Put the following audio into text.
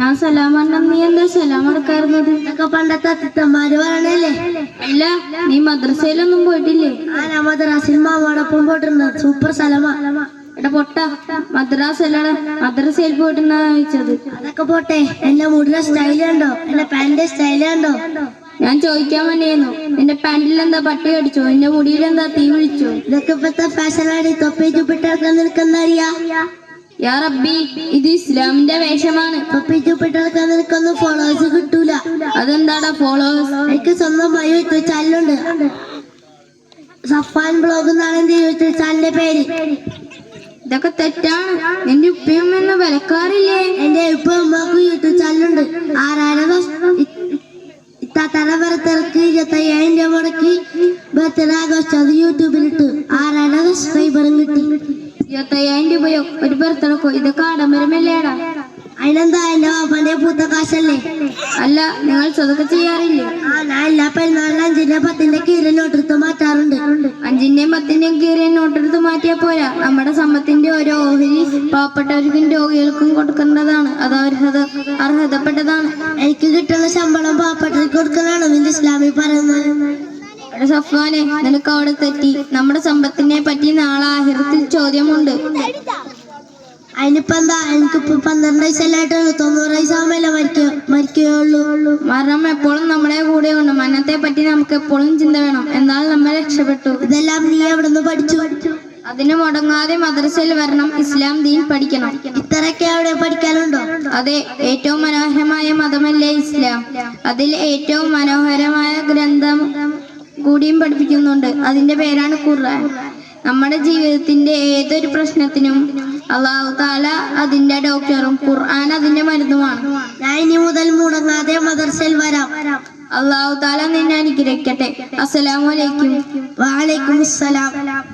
ഞാൻ സലാം പറഞ്ഞ നീ എന്താ സലാം അടക്കാറുന്നത് ഇതൊക്കെ പണ്ടത്തെ അത്തിത്തന്മാര് പറയണല്ലേ അല്ല നീ മദ്രസയിലൊന്നും പോയിട്ടില്ലേ? ആ ഞാൻ മദ്രാസിൽ മാമാടൊപ്പം പോയിട്ടുണ്ട്. സൂപ്പർ സ്ഥലമാ എടാ പൊട്ട. മദ്രാസ് മദ്രാസല്ലട മദ്രസയിൽ പോയിട്ടെന്നാ ചോദിച്ചത്? അതൊക്കെ പോട്ടെ. എന്റെ മുടിയുടെ സ്റ്റൈൽ കണ്ടോ? എന്റെ പാന്റിന്റെ സ്റ്റൈൽ കണ്ടോ? ഞാൻ ചോദിക്കാൻ വേണ്ടിയിരുന്നു നിന്റെ പാന്റിൽ എന്താ പട്ടി കടിച്ചോ? നിന്റെ മുടിയിൽ എന്താ തീ വിളിച്ചോ? ഇതൊക്കെ ഇപ്പത്തെ ഫാഷനാണ് തൊപ്പി ചുപ്പിട്ടൊക്കെ നിനക്കെന്നറിയാ യാ റബ്ബി ഇത് ഇസ്ലാമിന്റെ വേഷമാണ്. നിനക്കൊന്നും ഫോളോവേഴ്സ് കിട്ടൂല. അതെന്താടാ ഫോളോവേഴ്സ് എനിക്ക് സ്വന്തമായി യൂട്യൂബ് ചാനലുണ്ട്. സഫാൻ ബ്ലോഗ് എന്നാണ് എന്റെ യൂട്യൂബ് ചാനലിന്റെ പേര്. ഇതൊക്കെ തെറ്റാണ്. നിന്റെ ഉപ്പയും എന്ന് വിലക്കാറില്ലേ? എന്റെ ഉപ്പ ഉമ്മക്കും യൂട്യൂബ് ചാനലുണ്ട്. ആരാധന ഇത്താത്തയുടെ ബർത്ത്ഡേക്ക് ഇരുപത്തയ്യായിരം രൂപ മുടക്കി. ബർത്ത്ഡേ അത് യൂട്യൂബിലിട്ടു ആരാധന സബ്സ്ക്രൈബറും കിട്ടി? ഇരുപത്തയ്യായിരം രൂപയോ? ഒരു ബർത്ത്ഡേക്കോ ഇതൊക്കെ ആഡംബരമല്ലേടാ അതിനെന്താ എന്റെ വാപ്പന്റെ പൂത്ത കാശല്ലേ? അല്ല നിങ്ങൾ സ്വതൊക്കെ ചെയ്യാറില്ലേ? ആ ഞാൻ എല്ലാ പെരുന്നാളിനും അഞ്ചിന്റെ പത്തിന്റെ കീഴിൽ നോട്ടെടുത്ത് മാറ്റാറുണ്ട്. അഞ്ചിന്റെയും പത്തിന്റെയും കീറിയ നോട്ടെടുത്ത് മാറ്റിയാ പോരാ. നമ്മുടെ സമ്പത്തിന്റെ ഓരോ ഓഹരി പാവപ്പെട്ടവർക്കും രോഗികൾക്കും കൊടുക്കേണ്ടതാണ് അത് അർഹത അർഹതപ്പെട്ടതാണ്. എനിക്ക് കിട്ടുന്ന ശമ്പളം പാവപ്പെട്ടവർക്ക് കൊടുക്കലാണ് ഇസ്ലാമിൽ പറയുന്നത്. സഫ്വാനെ നിനക്ക് അവിടെ തെറ്റി. നമ്മുടെ സമ്പത്തിനെ പറ്റി നാളെ ആഹിറത്തിൽ ചോദ്യമുണ്ട്. അതിനിപ്പോ എന്താ? എനിക്കിപ്പോ പന്ത്രണ്ട് വയസ്സല്ലായിട്ട് തൊണ്ണൂറ് വയസ്സാകുമ്പല്ലേ മരിക്കുക മരിക്കുകയുള്ളൂ. മരണം എപ്പോഴും നമ്മളെ കൂടെ ഉണ്ട് മരണത്തെ പറ്റി നമുക്ക് എപ്പോഴും ചിന്ത വേണം. എന്നാൽ നമ്മൾ രക്ഷപ്പെട്ടു. ഇതെല്ലാം നീ അവിടെ നിന്ന് പഠിച്ചു. അതിന് മുടങ്ങാതെ മദ്രസയിൽ വരണം. ഇസ്ലാം ദീൻ പഠിക്കണം. ഇത്രയൊക്കെ അവിടെ പഠിക്കാനുണ്ടോ? അതെ ഏറ്റവും മനോഹരമായ മതമല്ലേ ഇസ്ലാം. അതിൽ ഏറ്റവും മനോഹരമായ കൂടിയും പഠിപ്പിക്കുന്നുണ്ട്. അതിന്റെ പേരാണ് ഖുർആൻ. നമ്മുടെ ജീവിതത്തിന്റെ ഏതൊരു പ്രശ്നത്തിനും അള്ളാഹു താല അതിന്റെ ഡോക്ടറും ഖുർആൻ അതിന്റെ മരുന്നുമാണ്. ഞാൻ ഇനി മുതൽ മുടങ്ങാതെ മദർസയിൽ വരാം. അള്ളാഹു താല നിന്നെ അനുഗ്രഹിക്കട്ടെ. അസ്സലാമു അലൈക്കും. വാലേക്കും അസ്സലാം